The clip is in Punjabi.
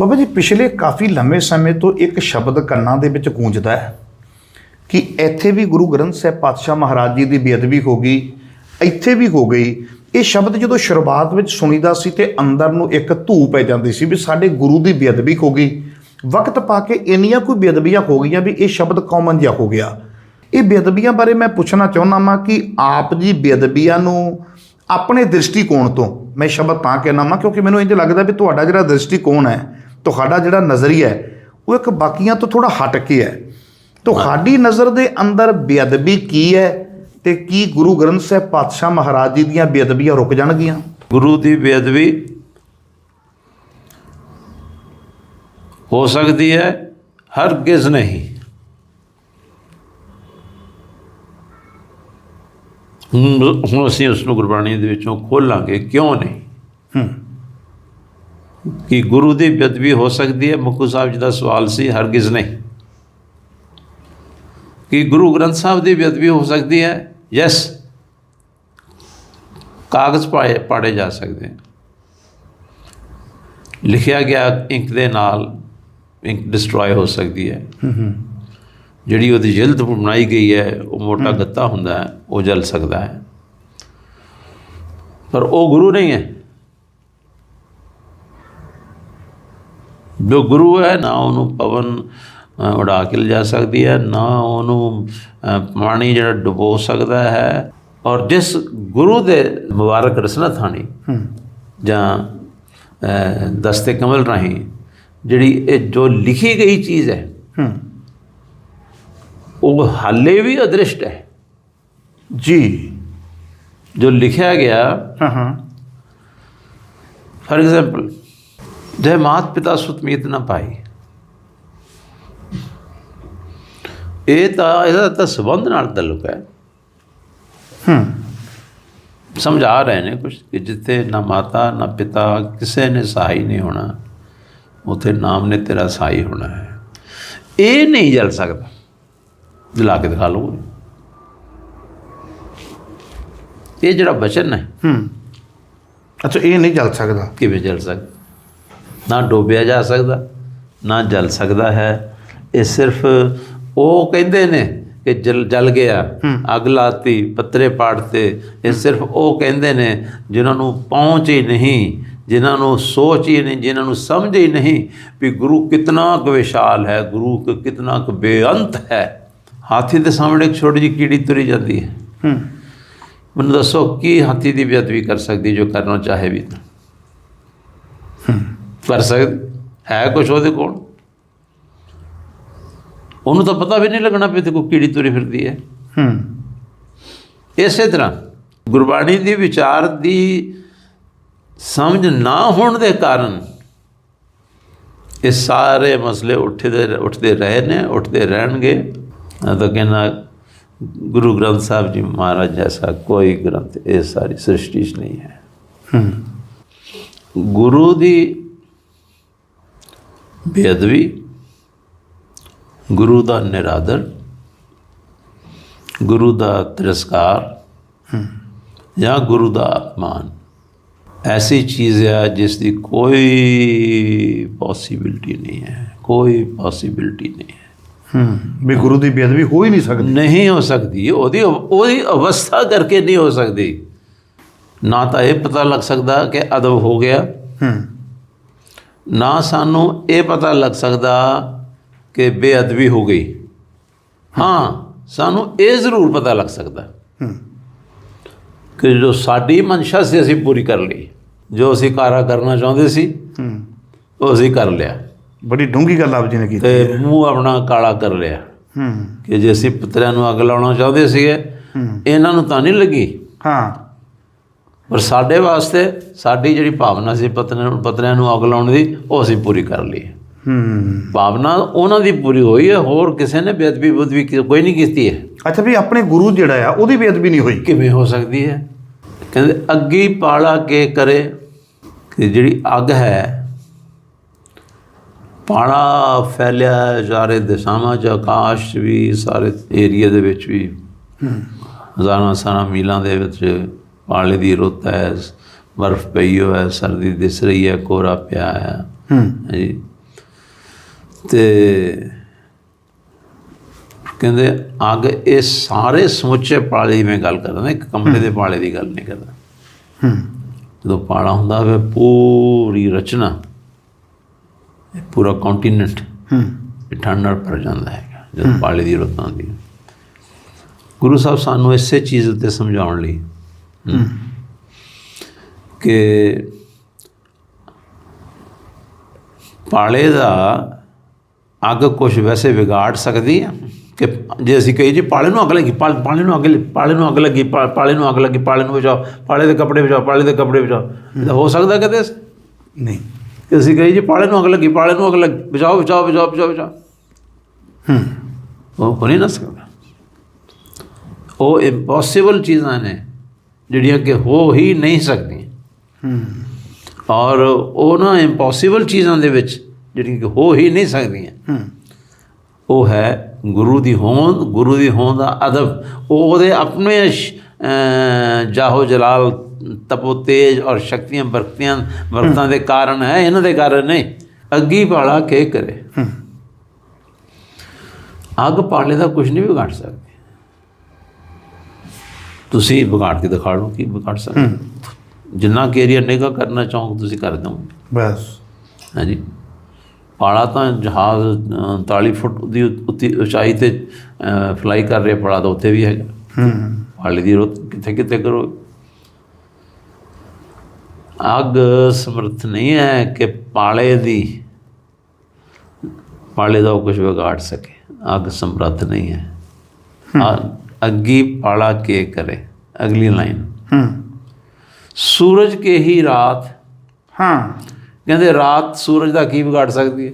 ਬਾਬਾ ਜੀ, ਪਿਛਲੇ ਕਾਫੀ ਲੰਮੇ ਸਮੇਂ ਤੋਂ ਇੱਕ ਸ਼ਬਦ ਕੰਨਾਂ ਦੇ ਵਿੱਚ ਗੂੰਜਦਾ ਹੈ ਕਿ ਇੱਥੇ ਵੀ ਗੁਰੂ ਗ੍ਰੰਥ ਸਾਹਿਬ ਪਾਤਸ਼ਾਹ ਮਹਾਰਾਜ ਜੀ ਦੀ ਬੇਅਦਬੀ ਹੋ ਗਈ, ਇੱਥੇ ਵੀ ਹੋ ਗਈ। ਇਹ ਸ਼ਬਦ ਜਦੋਂ ਸ਼ੁਰੂਆਤ ਵਿੱਚ ਸੁਣੀਦਾ ਸੀ ਤੇ ਅੰਦਰ ਨੂੰ ਇੱਕ ਧੂ ਪੈ ਜਾਂਦੀ ਸੀ ਵੀ ਸਾਡੇ ਗੁਰੂ ਦੀ ਬੇਅਦਬੀ ਹੋ ਗਈ। ਵਕਤ ਪਾ ਕੇ ਇੰਨੀਆਂ ਕੋਈ ਬੇਅਦਬੀਆਂ ਹੋ ਗਈਆਂ ਵੀ ਇਹ ਸ਼ਬਦ ਕਾਮਨ ਜਿਹਾ ਹੋ ਗਿਆ। ਇਹ ਬੇਅਦਬੀਆਂ ਬਾਰੇ ਮੈਂ ਪੁੱਛਣਾ ਚਾਹੁੰਦਾ ਹਾਂ ਕਿ ਆਪ ਜੀ ਬੇਅਦਬੀਆਂ ਨੂੰ ਆਪਣੇ ਦ੍ਰਿਸ਼ਟੀਕੋਣ ਤੋਂ ਮੈਂ ਸ਼ਬਦ ਤਾਂ ਕਹਿਣਾ ਵਾਂ ਕਿਉਂਕਿ ਮੈਨੂੰ ਇੰਜ ਲੱਗਦਾ ਵੀ ਤੁਹਾਡਾ ਜਿਹੜਾ ਦ੍ਰਿਸ਼ਟੀਕੋਣ ਹੈ ਤੁਹਾਡਾ ਜਿਹੜਾ ਨਜ਼ਰੀਆ ਹੈ ਉਹ ਇੱਕ ਬਾਕੀਆਂ ਤੋਂ ਥੋੜਾ ਹਟ ਕੇ ਹੈ। ਤੁਹਾਡੀ ਨਜ਼ਰ ਦੇ ਅੰਦਰ ਬੇਅਦਬੀ ਕੀ ਹੈ ਤੇ ਕੀ ਗੁਰੂ ਗ੍ਰੰਥ ਸਾਹਿਬ ਪਾਤਸ਼ਾਹ ਮਹਾਰਾਜ ਜੀ ਦੀਆਂ ਬੇਅਦਬੀਆਂ ਰੁਕ ਜਾਣਗੀਆਂ? ਗੁਰੂ ਦੀ ਬੇਅਦਬੀ ਹੋ ਸਕਦੀ ਹੈ ਹਰਗਿਜ਼ ਨਹੀਂ। ਹੁਣ ਹੁਣ ਅਸੀਂ ਉਸ ਨੂੰ ਗੁਰਬਾਣੀ ਦੇ ਵਿੱਚੋਂ ਖੋਲਾਂਗੇ ਕਿਉਂ ਨਹੀਂ? ਹੂੰ। ਕਿ ਗੁਰੂ ਦੀ ਬੇਅਦਬੀ ਹੋ ਸਕਦੀ ਹੈ। ਮੁੱਖੂ ਸਾਹਿਬ ਜੀ ਦਾ ਸਵਾਲ ਸੀ ਹਰਗਿਜ਼ ਨਹੀਂ। ਕਿ ਗੁਰੂ ਗ੍ਰੰਥ ਸਾਹਿਬ ਦੀ ਬੇਅਦਬੀ ਹੋ ਸਕਦੀ ਹੈ? ਯੈਸ ਕਾਗਜ਼ ਪਾਏ ਪਾੜੇ ਜਾ ਸਕਦੇ ਹਨ। ਲਿਖਿਆ ਗਿਆ ਇੰਕ ਦੇ ਨਾਲ ਇੰਕ ਡਿਸਟਰੋਏ ਹੋ ਸਕਦੀ ਹੈ। ਜਿਹੜੀ ਉਹਦੀ ਜਿਲਦ ਬਣਾਈ ਗਈ ਹੈ ਉਹ ਮੋਟਾ ਗੱਤਾ ਹੁੰਦਾ ਹੈ ਉਹ ਜਲ ਸਕਦਾ ਹੈ। ਪਰ ਉਹ ਗੁਰੂ ਨਹੀਂ ਹੈ। ਜੋ ਗੁਰੂ ਹੈ ਨਾ ਉਹਨੂੰ ਪਵਨ ਉਡਾ ਕੇ ਲਿਜਾ ਸਕਦੀ ਹੈ ਨਾ ਉਹਨੂੰ ਪਾਣੀ ਜਿਹੜਾ ਡੁਬੋ ਸਕਦਾ ਹੈ। ਔਰ ਜਿਸ ਗੁਰੂ ਦੇ ਮੁਬਾਰਕ ਰਸਨਾ ਥਾਣੀ ਜਾਂ ਦਸਤੇ ਕਮਲ ਰਾਹੀਂ ਜਿਹੜੀ ਇਹ ਜੋ ਲਿਖੀ ਗਈ ਚੀਜ਼ ਹੈ। ਉਹ ਹਾਲੇ ਵੀ ਅਦ੍ਰਿਸ਼ਟ ਹੈ। ਜੀ। ਜੋ ਲਿਖਿਆ ਗਿਆ ਹਾਂ ਹਾਂ। ਫਾਰ ਐਗਜ਼ਾਮਪਲ जय मात पिता सुत मीत न पाई ਇਹ ਤਾਂ ਇਹਦਾ ਤਾਂ ਸੰਬੰਧ ਨਾਲ ਤਾਲੁਕ ਹੈ ਹੂੰ ਸਮਝਾ ਰਹੇ ਨੇ ਕੁਝ ਕਿ ਜਿੱਥੇ ਨਾ ਮਾਤਾ ਨਾ ਪਿਤਾ ਕਿਸੇ ਨੇ ਸਹਾਈ ਨਹੀਂ ਹੋਣਾ ਉਥੇ ਨਾਮ ਨੇ ਤੇਰਾ ਸਹਾਈ ਹੋਣਾ ਹੈ ਇਹ ਨਹੀਂ ਜਲ ਸਕਦਾ ਦਿਲਾ ਕੇ ਦਿਖਾ ਲਓ ਇਹ ਜਿਹੜਾ ਬਚਨ ਹੈ ਹੂੰ ਅੱਛਾ ਇਹ ਨਹੀਂ ਚੱਲ ਸਕਦਾ ਕਿਵੇਂ ਜਲ ਸਕਦਾ ਨਾ ਡੋਬਿਆ ਜਾ ਸਕਦਾ ਨਾ ਜਲ ਸਕਦਾ ਹੈ। ਇਹ ਸਿਰਫ ਉਹ ਕਹਿੰਦੇ ਨੇ ਕਿ ਜਲ ਜਲ ਗਿਆ ਅੱਗ ਲਾਤੀ ਪੱਤਰੇ ਪਾੜਤੇ ਇਹ ਸਿਰਫ ਉਹ ਕਹਿੰਦੇ ਨੇ ਜਿਨ੍ਹਾਂ ਨੂੰ ਪਹੁੰਚ ਹੀ ਨਹੀਂ ਜਿਨ੍ਹਾਂ ਨੂੰ ਸੋਚ ਹੀ ਨਹੀਂ ਜਿਨ੍ਹਾਂ ਨੂੰ ਸਮਝ ਹੀ ਨਹੀਂ ਵੀ ਗੁਰੂ ਕਿਤਨਾ ਕੁ ਵਿਸ਼ਾਲ ਹੈ ਗੁਰੂ ਕਿਤਨਾ ਕੁ ਬੇਅੰਤ ਹੈ। ਹਾਥੀ ਦੇ ਸਾਹਮਣੇ ਇੱਕ ਛੋਟੀ ਜਿਹੀ ਕੀੜੀ ਤੁਰੀ ਜਾਂਦੀ ਹੈ। ਹੂੰ। ਮੈਨੂੰ ਦੱਸੋ ਕੀ ਹਾਥੀ ਦੀ ਬੇਅਦਬੀ ਕਰ ਸਕਦੀ ਜੋ ਕਰਨਾ ਚਾਹੇ ਵੀ ਤਾਂ? ਕਰ ਸਕਦੀ ਹੈ ਕੁਛ ਉਹਦੇ ਕੋਲ? ਉਹਨੂੰ ਤਾਂ ਪਤਾ ਵੀ ਨਹੀਂ ਲੱਗਣਾ ਵੀ ਤੇ ਕੋਈ ਕੀੜੀ ਤੁਰੀ ਫਿਰਦੀ ਹੈ। ਹੂੰ। ਇਸੇ ਤਰ੍ਹਾਂ ਗੁਰਬਾਣੀ ਦੀ ਵਿਚਾਰ ਦੀ ਸਮਝ ਨਾ ਹੋਣ ਦੇ ਕਾਰਨ ਇਹ ਸਾਰੇ ਮਸਲੇ ਉੱਠਦੇ ਉੱਠਦੇ ਰਹੇ ਨੇ ਉੱਠਦੇ ਰਹਿਣਗੇ। ਮੈਂ ਤਾਂ ਕਹਿੰਦਾ ਗੁਰੂ ਗ੍ਰੰਥ ਸਾਹਿਬ ਜੀ ਮਹਾਰਾਜ ਜੈਸਾ ਕੋਈ ਗ੍ਰੰਥ ਇਹ ਸਾਰੀ ਸ੍ਰਿਸ਼ਟੀ 'ਚ ਨਹੀਂ ਹੈ। ਹੂੰ। ਗੁਰੂ ਦੀ ਬੇਅਦਬੀ ਗੁਰੂ ਦਾ ਨਿਰਾਦਰ ਗੁਰੂ ਦਾ ਤਿਰਸਕਾਰ ਜਾਂ ਗੁਰੂ ਦਾ ਅਪਮਾਨ। ਐਸੀ ਚੀਜ਼ ਹੈ ਜਿਸ ਦੀ ਕੋਈ ਪੋਸਿਬਿਲਿਟੀ ਨਹੀਂ ਹੈ ਕੋਈ ਪੋਸਿਬਿਲਿਟੀ ਨਹੀਂ ਹੈ। ਹੂੰ। ਵੀ ਗੁਰੂ ਦੀ ਬੇਅਦਬੀ ਹੋ ਹੀ ਨਹੀਂ ਸਕਦੀ। ਨਹੀਂ ਹੋ ਸਕਦੀ ਉਹਦੀ ਉਹਦੀ ਅਵਸਥਾ ਕਰਕੇ ਨਹੀਂ ਹੋ ਸਕਦੀ। ਨਾ ਤਾਂ ਇਹ ਪਤਾ ਲੱਗ ਸਕਦਾ ਕਿ ਅਦਬ ਹੋ ਗਿਆ। ਹੂੰ। ਨਾ ਸਾਨੂੰ ਇਹ ਪਤਾ ਲੱਗ ਸਕਦਾ ਕਿ ਬੇਅਦਬੀ ਹੋ ਗਈ। ਹਾਂ ਸਾਨੂੰ ਇਹ ਜ਼ਰੂਰ ਪਤਾ ਲੱਗ ਸਕਦਾ ਕਿ ਜੋ ਸਾਡੀ ਮਨਸ਼ਾ ਸੀ ਅਸੀਂ ਪੂਰੀ ਕਰ ਲਈ। ਜੋ ਅਸੀਂ ਕਾਰਾ ਕਰਨਾ ਚਾਹੁੰਦੇ ਸੀ ਉਹ ਅਸੀਂ ਕਰ ਲਿਆ। ਬੜੀ ਡੂੰਗੀ ਗੱਲ ਆਪ ਜੀ ਨੇ ਕੀਤੀ ਤੇ ਮੂੰਹ ਆਪਣਾ ਕਾਲਾ ਕਰ ਲਿਆ। ਹੂੰ। ਕਿ ਜੇ ਅਸੀਂ ਪੁੱਤਰਿਆਂ ਨੂੰ ਅੱਗ ਲਾਉਣਾ ਚਾਹੁੰਦੇ ਸੀਗੇ ਇਹਨਾਂ ਨੂੰ ਤਾਂ ਨਹੀਂ ਲੱਗੀ। ਹਾਂ। ਪਰ ਸਾਡੇ ਵਾਸਤੇ ਸਾਡੀ ਜਿਹੜੀ ਭਾਵਨਾ ਸੀ ਪਤਨਿਆਂ ਨੂੰ ਪਤਨਿਆਂ ਨੂੰ ਅੱਗ ਲਾਉਣ ਦੀ ਉਹ ਅਸੀਂ ਪੂਰੀ ਕਰ ਲਈ। ਹੂੰ। ਭਾਵਨਾ ਉਹਨਾਂ ਦੀ ਪੂਰੀ ਹੋਈ ਹੈ ਹੋਰ ਕਿਸੇ ਨੇ ਬੇਅਦਬੀ ਬੁੱਧਵੀ ਕੋਈ ਨਹੀਂ ਕੀਤੀ ਹੈ। ਅੱਛਾ ਵੀ ਆਪਣੇ ਗੁਰੂ ਜਿਹੜਾ ਆ ਉਹਦੀ ਬੇਅਦਬੀ ਨਹੀਂ ਹੋਈ? ਕਿਵੇਂ ਹੋ ਸਕਦੀ ਹੈ? ਕਹਿੰਦੇ ਅੱਗੀ ਪਾਲਾ ਕੇ ਕਰੇ ਕਿ ਜਿਹੜੀ ਅੱਗ ਹੈ ਪਾਲਾ ਫੈਲਿਆ ਸਾਰੇ ਦਿਸ਼ਾਵਾਂ ਚ ਆਕਾਸ਼ ਵੀ ਸਾਰੇ ਏਰੀਆ ਦੇ ਵਿੱਚ ਵੀ ਹਜ਼ਾਰਾਂ ਸਾਰਾ ਮੀਲਾਂ ਦੇ ਵਿੱਚ ਪਾਲੇ ਦੀ ਰੁੱਤ ਹੈ ਬਰਫ਼ ਪਈ ਹੋਈ ਹੈ ਸਰਦੀ ਦਿਸ ਰਹੀ ਹੈ ਕੋਰਾ ਪਿਆ ਹੈ। ਹੂੰ। ਜੀ ਤੇ ਕਹਿੰਦੇ ਅੱਗ ਇਹ ਸਾਰੇ ਸਮੁੱਚੇ ਪਾਲੇ ਦੀ ਮੈਂ ਗੱਲ ਕਰਦਾ ਇੱਕ ਕਮਰੇ ਦੇ ਪਾਲੇ ਦੀ ਗੱਲ ਨਹੀਂ ਕਰਦਾ। ਹੂੰ। ਜਦੋਂ ਪਾਲਾ ਹੁੰਦਾ ਹੋਵੇ ਪੂਰੀ ਰਚਨਾ ਇਹ ਪੂਰਾ ਕੰਟੀਨੈਂਟ ਹੂੰ। ਇਹ ਠੰਡ ਨਾਲ ਭਰ ਜਾਂਦਾ ਹੈ ਜਦੋਂ ਪਾਲੇ ਦੀ ਰੁੱਤ ਹੈ। ਗੁਰੂ ਸਾਹਿਬ ਸਾਨੂੰ ਇਸੇ ਚੀਜ਼ ਉੱਤੇ ਸਮਝਾਉਣ ਲਈ ਹਮ, ਕਿ ਪਾਲੇ ਦਾ ਅੱਗ ਕੁਝ ਵੈਸੇ ਵਿਗਾੜ ਸਕਦੀ ਹੈ ਕਿ ਜੇ ਅਸੀਂ ਕਹੀਏ ਜੀ ਪਾਲੇ ਨੂੰ ਅੱਗ ਲੱਗੀ ਪਾਲ- ਪਾਲੇ ਨੂੰ ਅੱਗ ਲ- ਪਾਲੇ ਨੂੰ ਅੱਗ ਲੱਗੀ ਪਾ- ਪਾਲੇ ਨੂੰ ਅੱਗ ਲੱਗੀ ਪਾਲੇ ਨੂੰ ਬਚਾਓ ਪਾਲੇ ਦੇ ਕੱਪੜੇ ਬਚਾਓ ਪਾਲੇ ਦੇ ਕੱਪੜੇ ਬਚਾਓ ਇਹ ਤਾਂ ਹੋ ਸਕਦਾ ਕਦੇ ਨਹੀਂ ਕਿ ਅਸੀਂ ਕਹੀਏ ਜੀ ਪਾਲੇ ਨੂੰ ਅੱਗ ਲੱਗੀ ਪਾਲੇ ਨੂੰ ਅੱਗ ਲੱਗੀ ਬਚਾਓ ਬਚਾਓ ਬਚਾਓ ਬਚਾਓ ਬਚਾਓ ਹੂੰ ਉਹ ਹੋ ਨਹੀਂ ਨਾ ਸਕਦਾ ਉਹ ਇੰਪੋਸੀਬਲ ਚੀਜ਼ਾਂ ਨੇ ਜਿਹੜੀਆਂ ਕਿ ਹੋ ਹੀ ਨਹੀਂ ਸਕਦੀਆਂ। ਹੂੰ। ਔਰ ਉਹ ਨਾ ਇੰਪੋਸੀਬਲ ਚੀਜ਼ਾਂ ਦੇ ਵਿੱਚ ਜਿਹੜੀਆਂ ਕਿ ਹੋ ਹੀ ਨਹੀਂ ਸਕਦੀਆਂ। ਹੂੰ। ਉਹ ਹੈ ਗੁਰੂ ਦੀ ਹੋਂਦ ਗੁਰੂ ਦੀ ਹੋਂਦ ਦਾ ਅਦਬ। ਉਹ ਉਹਦੇ ਆਪਣੇ ਜਾਹੋ ਜਲਾਲ ਤਪੋ ਤੇਜ ਔਰ ਸ਼ਕਤੀਆਂ ਬਰਕਤੀਆਂ ਵਰਤਾਂ ਦੇ ਕਾਰਨ ਹੈ ਇਹਨਾਂ ਦੇ ਕਾਰਨ ਨਹੀਂ। ਅੱਗੀ ਪਾਲਾ ਕੇ ਕਰੇ। ਅੱਗ ਪਾਲੇ ਦਾ ਕੁਝ ਨਹੀਂ ਵਿਗਾੜ ਸਕਦੀ। ਤੁਸੀਂ ਵਿਗਾੜ ਕੇ ਦਿਖਾ ਲਓ ਕੀ ਵਿਗਾੜ ਸਕਦੇ ਜਿੰਨਾ ਕਿ ਏਰੀਆ ਨਿਗਾ ਕਰਨਾ ਚਾਹੋ ਤੁਸੀਂ ਕਰ ਦਿਓ ਬਸ। ਹਾਂਜੀ। ਪਾਲਾ ਤਾਂ ਜਹਾਜ਼ ਅ, 39 ਫੁੱਟ ਦੀ ਉੱਤੀ ਉਚਾਈ ਤੇ ਫਲਾਈ ਕਰ ਰਿਹਾ ਪਾਲਾ ਤਾਂ ਉੱਥੇ ਵੀ ਹੈਗਾ। ਹੂੰ। ਪਾਲੇ ਦੀ ਰੁੱਤ ਕਿੱਥੇ ਕਿੱਥੇ ਕਰੋ। ਅੱਗ ਸਮਰਥ ਨਹੀਂ ਹੈ ਕਿ ਪਾਲੇ ਦੀ ਪਾਲੇ ਦਾ ਕੁਝ ਵਿਗਾੜ ਸਕੇ। ਅੱਗ ਸਮਰੱਥ ਨਹੀਂ ਹੈ। ਅੱਗੀ ਪਾਲਾ ਕੇ ਕਰੇ। ਅਗਲੀ ਲਾਈਨ। ਹੂੰ। ਸੂਰਜ ਕੇ ਹੀ ਰਾਤ। ਹਾਂ। ਕਹਿੰਦੇ ਰਾਤ ਸੂਰਜ ਦਾ ਕੀ ਵਿਗਾੜ ਸਕਦੀ ਹੈ?